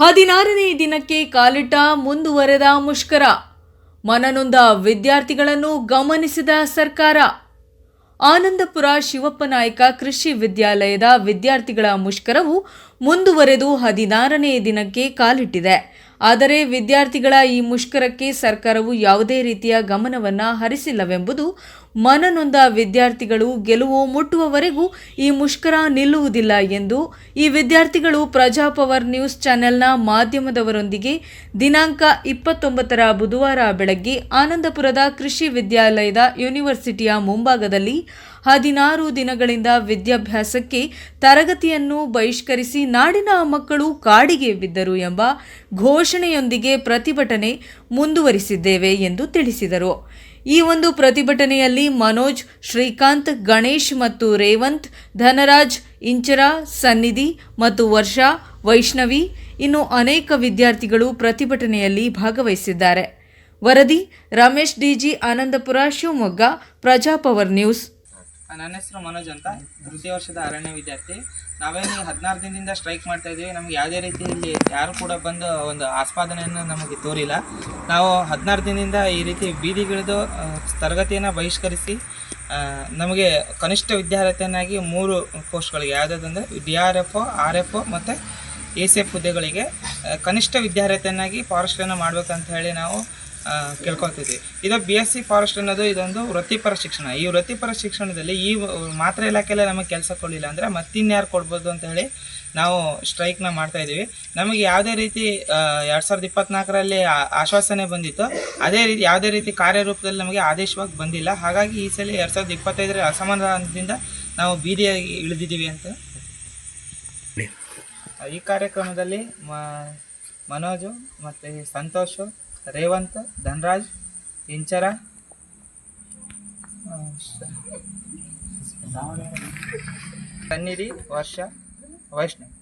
ಹದಿನಾರನೇ ದಿನಕ್ಕೆ ಕಾಲಿಟ್ಟ ಮುಂದುವರೆದ ಮುಷ್ಕರ. ಮನನೊಂದ ವಿದ್ಯಾರ್ಥಿಗಳನ್ನು ಗಮನಿಸಿದ ಸರ್ಕಾರ. ಆನಂದಪುರ ಶಿವಪ್ಪನಾಯಕ ಕೃಷಿ ವಿದ್ಯಾಲಯದ ವಿದ್ಯಾರ್ಥಿಗಳ ಮುಷ್ಕರವು ಮುಂದುವರೆದು ಹದಿನಾರನೇ ದಿನಕ್ಕೆ ಕಾಲಿಟ್ಟಿದೆ. ಆದರೆ ವಿದ್ಯಾರ್ಥಿಗಳ ಈ ಮುಷ್ಕರಕ್ಕೆ ಸರ್ಕಾರವು ಯಾವುದೇ ರೀತಿಯ ಗಮನವನ್ನು ಹರಿಸಿಲ್ಲವೆಂಬುದು ಮನನೊಂದ ವಿದ್ಯಾರ್ಥಿಗಳು ಗೆಲುವು ಮುಟ್ಟುವವರೆಗೂ ಈ ಮುಷ್ಕರ ನಿಲ್ಲುವುದಿಲ್ಲ ಎಂದು ಈ ವಿದ್ಯಾರ್ಥಿಗಳು ಪ್ರಜಾಪವರ್ ನ್ಯೂಸ್ ಚಾನೆಲ್ನ ಮಾಧ್ಯಮದವರೊಂದಿಗೆ ದಿನಾಂಕ ಇಪ್ಪತ್ತೊಂಬತ್ತರ ಬುಧವಾರ ಬೆಳಗ್ಗೆ ಆನಂದಪುರದ ಕೃಷಿ ವಿದ್ಯಾಲಯದ ಯೂನಿವರ್ಸಿಟಿಯ ಮುಂಭಾಗದಲ್ಲಿ ಹದಿನಾರು ದಿನಗಳಿಂದ ವಿದ್ಯಾಭ್ಯಾಸಕ್ಕೆ ತರಗತಿಯನ್ನು ಬಹಿಷ್ಕರಿಸಿ ನಾಡಿನ ಮಕ್ಕಳು ಕಾಡಿಗೆ ಬಿದ್ದರು ಎಂಬ ಘೋಷಣೆಯೊಂದಿಗೆ ಪ್ರತಿಭಟನೆ ಮುಂದುವರಿಸಿದ್ದೇವೆ ಎಂದು ತಿಳಿಸಿದರು. ಈ ಒಂದು ಪ್ರತಿಭಟನೆಯಲ್ಲಿ ಮನೋಜ್, ಶ್ರೀಕಾಂತ್, ಗಣೇಶ್ ಮತ್ತು ರೇವಂತ್, ಧನರಾಜ್, ಇಂಚರ, ಸನ್ನಿಧಿ ಮತ್ತು ವರ್ಷಾ, ವೈಷ್ಣವಿ ಇನ್ನು ಅನೇಕ ವಿದ್ಯಾರ್ಥಿಗಳು ಪ್ರತಿಭಟನೆಯಲ್ಲಿ ಭಾಗವಹಿಸಿದ್ದಾರೆ. ವರದಿ, Ramesh D G Anandapura, Shivamogga, Praja power news. ನನ್ನ ಹೆಸರು ಮನೋಜ್ ಅಂತ. ತೃತೀಯ ವರ್ಷದ ಅರಣ್ಯ ವಿದ್ಯಾರ್ಥಿ. ನಾವೇನು ಹದಿನಾರು ದಿನದಿಂದ ಸ್ಟ್ರೈಕ್ ಮಾಡ್ತಾ ಇದ್ದೀವಿ ನಮ್ಗೆ ಯಾವುದೇ ರೀತಿ ಇಲ್ಲಿ ಯಾರು ಕೂಡ ಬಂದು ಒಂದು ಆಸ್ಪಾದನೆಯನ್ನು ನಮಗೆ ತೋರಿಲ್ಲ. ನಾವು ಹದಿನಾರು ದಿನದಿಂದ ಈ ರೀತಿ ಬೀದಿಗಿಳಿದು ತರಗತಿಯನ್ನು ಬಹಿಷ್ಕರಿಸಿ ನಮಗೆ ಕನಿಷ್ಠ ವಿದ್ಯಾರ್ಥಿಯನ್ನಾಗಿ ಮೂರು ಪೋಸ್ಟ್ಗಳಿಗೆ ಯಾವುದಾದಂದರೆ D R F O R F O ಮತ್ತು ಎ ಸಿ ಎಫ್ ಹುದ್ದೆಗಳಿಗೆ ಕನಿಷ್ಠ ವಿದ್ಯಾರ್ಥಿಯನ್ನಾಗಿ ಫಾರೆಸ್ಟನ್ನು ಮಾಡಬೇಕಂತ ಹೇಳಿ ನಾವು ಕೇಳ್ಕೊತಿದ್ವಿ ಇದು ಬಿ ಎಸ್ ಸಿ ಫಾರೆಸ್ಟ್ ಅನ್ನೋದು ಇದೊಂದು ವೃತ್ತಿಪರ ಶಿಕ್ಷಣ. ಈ ವೃತ್ತಿಪರ ಶಿಕ್ಷಣದಲ್ಲಿ ಈ ಮಾತ್ರ ಇಲಾಖೆಯಲ್ಲೇ ನಮಗೆ ಕೆಲಸ ಕೊಡಲಿಲ್ಲ ಅಂದರೆ ಮತ್ತಿನ್ಯಾರು ಕೊಡ್ಬೋದು ಅಂತ ಹೇಳಿ ನಾವು ಸ್ಟ್ರೈಕ್ನ ಮಾಡ್ತಾ ಇದ್ದೀವಿ. ನಮಗೆ ಯಾವುದೇ ರೀತಿ ಎರಡು ಸಾವಿರದ ಇಪ್ಪತ್ನಾಲ್ಕರಲ್ಲಿ ಆಶ್ವಾಸನೆ ಬಂದಿತ್ತು. ಅದೇ ರೀತಿ, ಯಾವುದೇ ರೀತಿ ಕಾರ್ಯರೂಪದಲ್ಲಿ ನಮಗೆ ಆದೇಶವಾಗಿ ಬಂದಿಲ್ಲ. ಹಾಗಾಗಿ ಈ ಸಲ ಎರಡು ಸಾವಿರದ ಇಪ್ಪತ್ತೈದರ ಅಸಮಾಧಾನದಿಂದ ನಾವು ಬೀದಿಯಾಗಿ ಇಳಿದಿದ್ದೀವಿ ಅಂತ. ಈ ಕಾರ್ಯಕ್ರಮದಲ್ಲಿ ಮ- ಮನೋಜು ಮತ್ತು ಸಂತೋಷ್ ರೇವಂತ್ ಧನರಾಜ್ ಇಂಚರ ಆ, ಶ- ಸನ್ನಿಧಿ ವರ್ಷ ವೈಷ್ಣವ್